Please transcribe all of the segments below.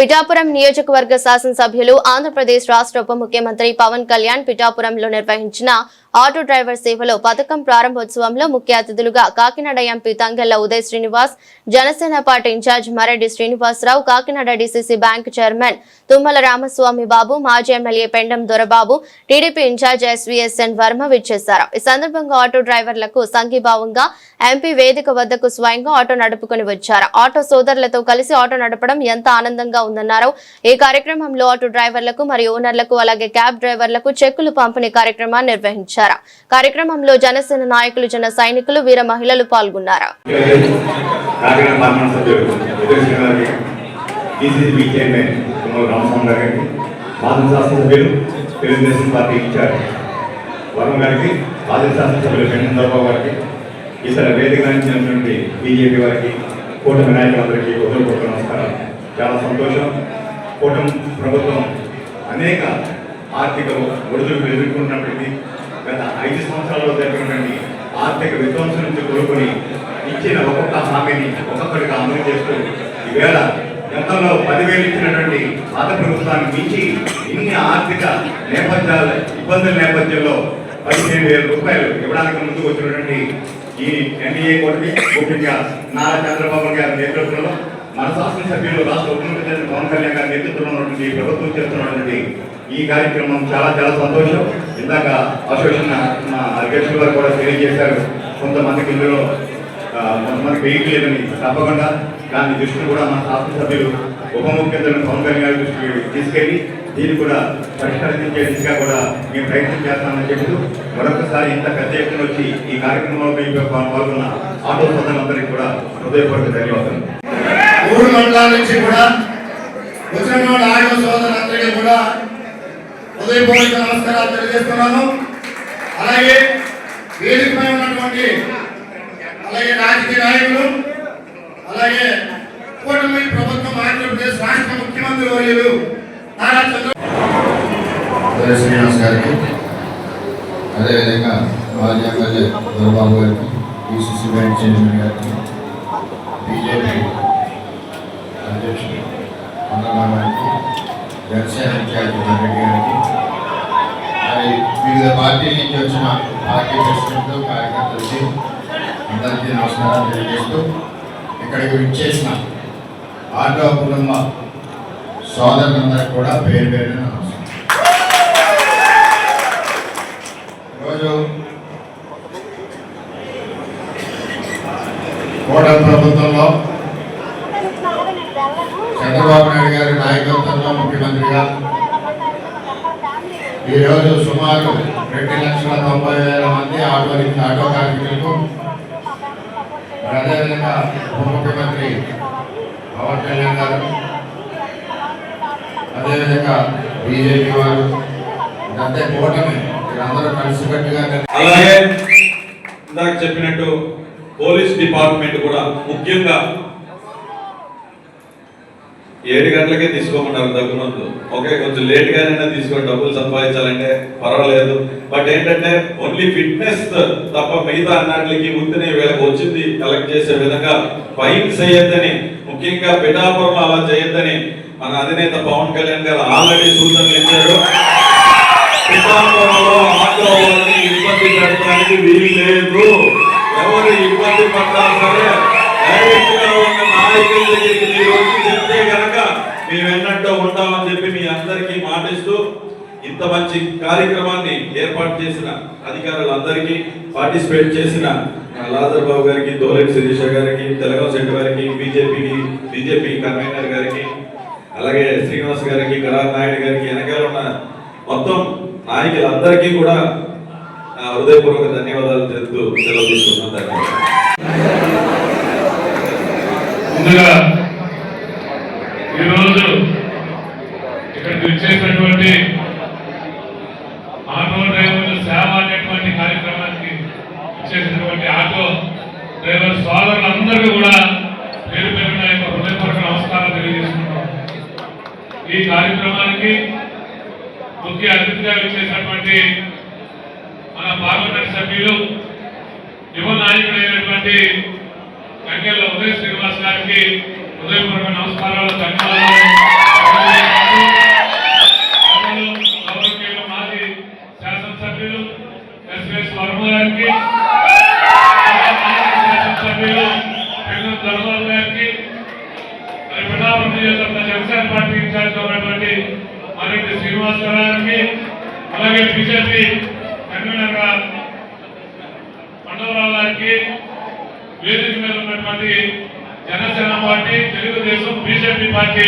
పిఠాపురం నియోజకవర్గ శాసనసభ్యులు ఆంధ్రప్రదేశ్ రాష్ట్ర ఉప ముఖ్యమంత్రి పవన్ కళ్యాణ్ పిఠాపురంలో నిర్వహించిన ఆటో డ్రైవర్ సేవలో పథకం ప్రారంభోత్సవంలో ముఖ్య అతిథులుగా Kakinada MP Tangella Uday Srinivas Janasena party incharge Mareddy Srinivasarao Kakinada DCC bank chairman Tummala Ramaswamy Babu మాజీ MLA Pendam Dorababu TDP incharge SVSN Varma విచ్చేశారు. ఈ సందర్భంగా ఆటో డ్రైవర్లకు సంఘీభావంగా ఎంపీ వేదిక వద్దకు స్వయంగా ఆటో నడుపుకుని వచ్చారు. ఆటో సోదరులతో కలిసి ఆటో నడపడం ఎంత ఆనందంగా ఉందన్నారు. ఈ కార్యక్రమంలో ఆటో డ్రైవర్లకు మరియు ఓనర్లకు అలాగే క్యాబ్ డ్రైవర్లకు చెక్కులు పంపిణీ కార్యక్రమాన్ని నిర్వహించారు. కార్యక్రమంలో జనసేన నాయకులు జన సైనికులు వీర మహిళలు పాల్గొన్నారు. కాకినాడ గారికి డీసీసీ చైర్మన్ తుమ్మల రామస్వామి గారికి మాజీ శాసనసభ్యులు తెలుగుదేశం పార్టీ ఇన్ఛార్జ్ వర్మ గారికి మాజీ శాసనసభ్యులు చంద్రబాబు గారికి ఇతర వేదిక నుంచినటువంటి బీజేపీ వారికి కూటమి నాయకులందరికీ ఉదయపూర్వక నమస్కారాలు. చాలా సంతోషం. కూటమి ప్రభుత్వం అనేక ఆర్థిక ఒడిదుడుకు ఎదుర్కొన్నప్పటికీ గత ఐదు సంవత్సరాల్లో జరిగినటువంటి ఆర్థిక విధ్వంసం నుంచి కోరుకొని ఇచ్చిన ఒక్కొక్క హామీని ఒక్కొక్కటిగా అమలు చేస్తూ ఈవేళ గతంలో పదివేలు ఇచ్చినటువంటి పాత ప్రభుత్వాన్ని మించి ఇన్ని ఆర్థిక నేపథ్యాల ఇబ్బందుల నేపథ్యంలో పదిహేను వేల రూపాయలు ఇవ్వడానికి ముందుకు వచ్చినటువంటి ఈ ఎన్డీఏ కోటికి ముఖ్యంగా నారా చంద్రబాబు గారి నేతృత్వంలో మన శాసనసభ్యులు రాష్ట్ర ఉప ముఖ్యమంత్రి పవన్ కళ్యాణ్ గారి నేతృత్వంలో ఉన్నటువంటి ప్రభుత్వం చేస్తున్నటువంటి ఈ కార్యక్రమం చాలా చాలా సంతోషం. ఇందాక అసోసియేషన్ మా అధ్యక్షులు గారు కూడా తెలియజేశారు. కొంతమందికి ఇందులో ఆ, కొంతమందికి వెహికల్ లేదని తప్పకుండా దాని దృష్టిని కూడా మన శాసనసభ్యులు ఉప ముఖ్యమంత్రి పవన్ కళ్యాణ్ గారి దృష్టికి తీసుకెళ్ళి దీన్ని కూడా పరిష్కరించే దిశగా కూడా మేము ప్రయత్నం చేస్తామని చెప్తూ మరొకసారి ఇంత పెద్ద ఎత్తున వచ్చి ఈ కార్యక్రమంలో మేము పాల్గొన్న ఆటో సోదరులందరికీ కూడా హృదయపూర్వక ధన్యవాదాలు. మూడు మండలాల నుంచి కూడా వచ్చినటువంటి ఆడియో సోదరులందరికీ కూడా హృదయపూర్వక నమస్కారాలు తెలియజేస్తున్నాను. అలాగే వేదికపై ఉన్నటువంటి అలాగే రాజకీయ నాయకులు అలాగే కూటమి ప్రభుత్వం ఆంధ్రప్రదేశ్ రాష్ట్ర ముఖ్యమంత్రి వర్యులు నారా చంద్ర శ్రీనివాస్ గారికి అదేవిధంగా మాజీ ఎమ్మెల్యే దొరబాబు గారికి పిసిసి బ్యాంక్ చైర్మన్ గారికి బీజేపీ అధ్యక్షుడు కొండరావు గారికి జనసేన రెడ్డి గారికి మరి వివిధ పార్టీల నుంచి వచ్చిన పార్టీ ప్రెసిడెంట్ కార్యకర్తలకి అందరికీ నమస్కారాలు తెలియజేస్తూ ఇక్కడికి విచ్చేసిన ఆటో కుటుంబ సోదరులందరికీ కూడా పేరు పేరు నమస్కారం. ఈరోజు కూటమి ప్రభుత్వంలో చంద్రబాబు నాయుడు గారి నాయకత్వంలో ముఖ్యమంత్రిగా ఈరోజు సుమారు రెండు లక్షల తొంభై వేల మంది ఆటో ఆటో కార్మికులకు అదేవిధంగా ఉప ముఖ్యమంత్రి పవన్ కళ్యాణ్ గారు అదేవిధంగా బీజేపీ వారు అంతే కూటమి వీరందరూ కలిసికట్టుగా అలాగే ఇందాక చెప్పినట్టు పోలీస్ డిపార్ట్మెంట్ కూడా ముఖ్యంగా ఏడు గంటలకే తీసుకోమన్నారు దగ్గర ముందు. ఓకే కొంచెం లేట్ గానైనా తీసుకొని డబ్బులు సంపాదించాలంటే పర్వాలేదు. బట్ ఏంటంటే ఓన్లీ ఫిట్నెస్ తప్ప మిగతా అన్నిటికి ముందునే వీళ్ళకి వచ్చింది కలెక్ట్ చేసే విధంగా ఫైన్స్ చేయొద్దని ముఖ్యంగా పిఠాపురం అలా చేయొద్దని మన అధినేత పవన్ కళ్యాణ్ గారు ఆల్రెడీ సూచనలు ఇచ్చారు. పిఠాపురంలో ఆటో ఇబ్బంది పెట్టడానికి వీలు లేదు. ఎవరు ఇబ్బంది పడ్డా సరే డైరెక్ట్గా ఉన్న నాయకుల దగ్గరికి మీరు చెప్తే మేము ఎన్నట్టో ఉంటామని చెప్పి మీ అందరికీ మాటిస్తూ ఇంత మంచి కార్యక్రమాన్ని ఏర్పాటు చేసిన అధికారులందరికీ పార్టిసిపేట్ చేసిన లాజర్ బాబు గారికి దోలెట్ శిరీష గారికి తెలంగాణ సెంటర్ గారికి బీజేపీకి బీజేపీ కన్వీనర్ గారికి అలాగే శ్రీనివాస్ గారికి గడా నాయుడు గారికి వెనకాల ఉన్న మొత్తం నాయకులందరికీ కూడా హృదయపూర్వక ధన్యవాదాలు తెలుపుతూ సెలవు తీసుకున్నాను ధన్యవాదాలు ముందుగా ఈరోజు ఇక్కడికి వచ్చేసినటువంటి ఆటో డ్రైవర్ల సేవ అనేటువంటి కార్యక్రమానికి వచ్చేసినటువంటి ఆటో డ్రైవర్ సోదరులందరికీ కూడా పేరు పేరున యొక్క హృదయపూర్వక నమస్కారం తెలియజేస్తున్నాం ఈ కార్యక్రమానికి ముఖ్య అతిథిగా వచ్చేసినటువంటి మన పార్లమెంట్ సభ్యులు యువ నాయకుడైనటువంటి అందరికీ నమస్కారాలు ధన్యవాదాలు. మాజీ శాసనసభ్యులు ఎస్ఎస్ వర్మ గారికి శాసనసభ్యులు పెంగం ధర్మరాజు పార్టీ ఇన్ఛార్జ్ ఉన్నటువంటి మరెడ్డి శ్రీనివాసరావు గారికి అలాగే బీజేపీ కన్వీనర్ మండలరావు గారికి వేదిక మీద ఉన్నటువంటి Janasena party Telugu Desam BJP party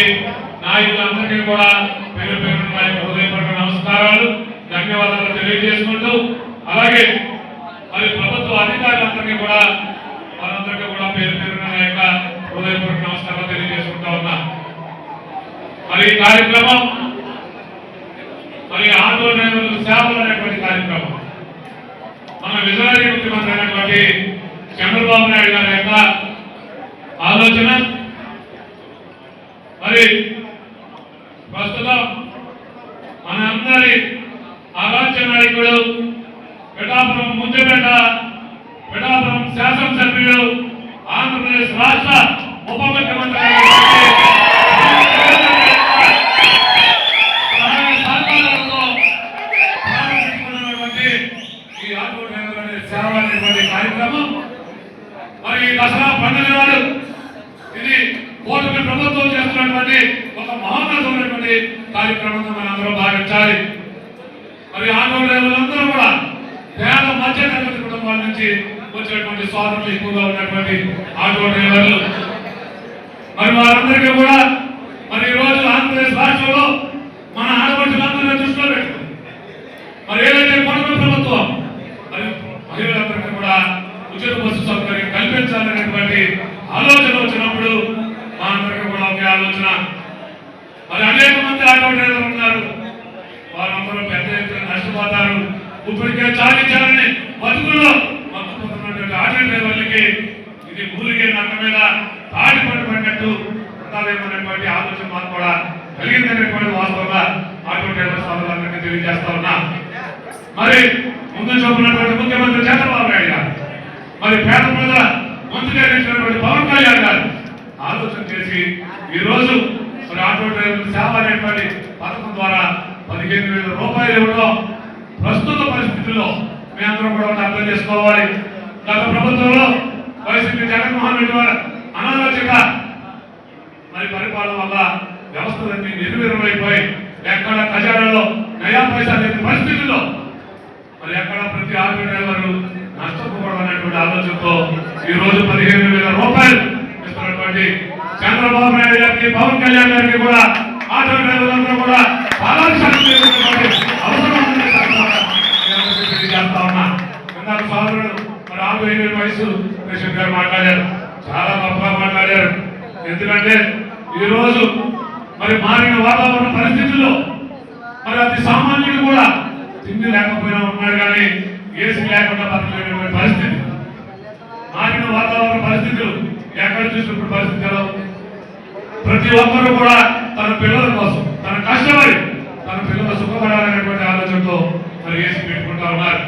నాయకులందరికీ కూడా పేరు పేరు హృదయపూర్వక నమస్కారాలు. ధన్యవాదాలు తెలియజేసుకుంటూ అలాగే మరి ప్రభుత్వ అధికారులందరికీ కూడా వారందరికీ కూడా పేరు పేరు యొక్క హృదయపూర్వక నమస్కారాలు తెలియజేసుకుంటా ఉన్నా. మరి ఈ కార్యక్రమం మరి ఆందోళన సేవలు అనేటువంటి కార్యక్రమం. మన విజయవాడ ముఖ్యమంత్రి అయినటువంటి చంద్రబాబు నాయుడు గారి యొక్క ఆలోచన మరి ప్రస్తుతం మన అందరి ఆరాధ్య నాయకుడు పిఠాపురం ముద్దుపేట పిఠాపురం శాసనసభ్యుడు ఆంధ్రప్రదేశ్ రాష్ట్ర ఉప ముఖ్యమంత్రి అయినటువంటి సహాయ సహకారాలతో ప్రారంభించుకున్నటువంటి ఈ ఆటో డ్రైవర్ అనే సేవ అనేటువంటి కార్యక్రమం మరి ఈ దసరా పండుగ నాడు ఇది కూటమి ప్రభుత్వం చేస్తున్నటువంటి ఒక మహోన్నతమైనటువంటి కార్యక్రమంగా మనం అందరం భావించాలి. మరి ఆటో కూడా పేద మధ్య తరగతి కుటుంబాల నుంచి వచ్చేటువంటి సోదరులు ఎక్కువగా ఉన్నటువంటి ఆటో డ్రైవర్లు. మరి వారందరికీ కూడా మరి ఈ రోజు ఆంధ్రప్రదేశ్ రాష్ట్రంలో మన ఆడపడుచులందరినీ దృష్టిలో పెట్టుకుంది మరి ఏదైతే కూటమి ప్రభుత్వం మరి మహిళలందరికీ కూడా ఉచిత బస్సు సౌకర్యం కల్పించాలనేటువంటి ఆలోచన వచ్చినప్పుడు మా అందరికీ కూడా ఒకే ఆలోచన మరి అనేక ఉన్నారు. వారందరూ పెద్ద ఎత్తున నష్టపోతారు. ఇప్పటికే సాధించాలని బతుకుల్లో మక్కుతున్నటువంటి ఆటో డ్రైవర్లకి ఇది మూలిగే నక్క మీద తాటి పట్టు పడినట్టు ఉండాలేమనేటువంటి ఆలోచన మాకు కూడా కలిగిందనేటువంటి వాస్తవంగా ఆటో డ్రైవర్ సోదరులందరికీ తెలియజేస్తా ఉన్నా. మరి ముందు చూపినటువంటి ముఖ్యమంత్రి చంద్రబాబు నాయుడు గారు మరి పేద ప్రజల మంత్రిగా పవన్ కళ్యాణ్ గారు ఆలోచన చేసి ఈ రోజు మరి ఆటో డ్రైవర్ సేవ అనేటువంటి పథకం ద్వారా పదిహేను వేల రూపాయలు ఇవ్వడం ప్రస్తుత పరిస్థితుల్లో మీ అందరం కూడా ఒకటి అర్థం చేసుకోవాలి. గత ప్రభుత్వంలో వైసీపీ జగన్మోహన్ రెడ్డి వారు అనాలోచిత మరి పరిపాలన వల్ల వ్యవస్థలన్నీ నిర్వీర్యమైపోయి ఎక్కడ ఖజానాలో నయా పైసా లేని పరిస్థితుల్లో మరి ఎక్కడ ప్రతి ఆటో డ్రైవర్ నష్టపోకూడదు అనేటువంటి ఆలోచనతో ఈ రోజు పదిహేను వేల రూపాయలు ఇస్తున్నటువంటి చంద్రబాబు నాయుడు గారికి పవన్ కళ్యాణ్ గారికి కూడా ఆటో డ్రైవర్లందరూ కూడా పాలాభిషేకం చేసినటువంటి అవసరం ఉందని సందర్భంగా సోదరుడు మరి ఆరు ఎనిమిది వయసు కృష్ణ గారు మాట్లాడారు. చాలా గొప్పగా మాట్లాడారు. ఎందుకంటే ఈ రోజు మరి మారిన వాతావరణ పరిస్థితుల్లో మరి అతి సామాన్యుడు కూడా తిండి లేకపోయినా ఉన్నాడు కానీ ఏసీ లేకుండా బతకలేనటువంటి పరిస్థితి. మారిన వాతావరణ పరిస్థితులు ఎక్కడ చూసినప్పుడు పరిస్థితి ఎలా ఉంది? ప్రతి ఒక్కరూ కూడా తన పిల్లల కోసం తన కష్టమై తన పిల్లలు సుఖపడాలనేటువంటి ఆలోచనతో మరి వేసి పెట్టుకుంటా ఉన్నారు.